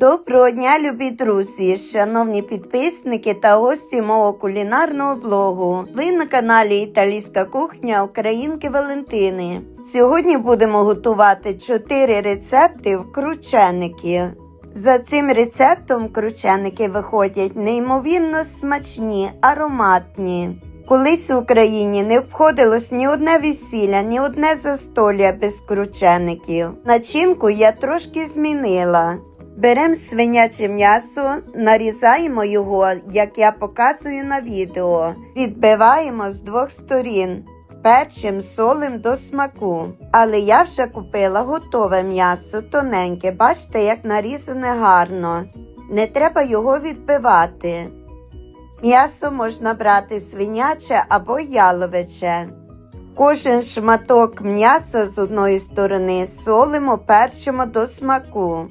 Доброго дня, любі друзі, шановні підписники та гості мого кулінарного блогу. Ви на каналі Італійська кухня Українки Валентини. Сьогодні будемо готувати 4 рецепти в крученики. За цим рецептом крученики виходять неймовірно смачні, ароматні. Колись в Україні не обходилось ні одне весілля, ні одне застолля без кручеників. Начинку я трошки змінила. Беремо свиняче м'ясо, нарізаємо його, як я показую на відео. Відбиваємо з двох сторін. Перчим солим до смаку. Але я вже купила готове м'ясо, тоненьке. Бачите, як нарізане гарно. Не треба його відбивати. М'ясо можна брати свиняче або яловиче. Кожен шматок м'яса з одної сторони солимо, перчимо до смаку.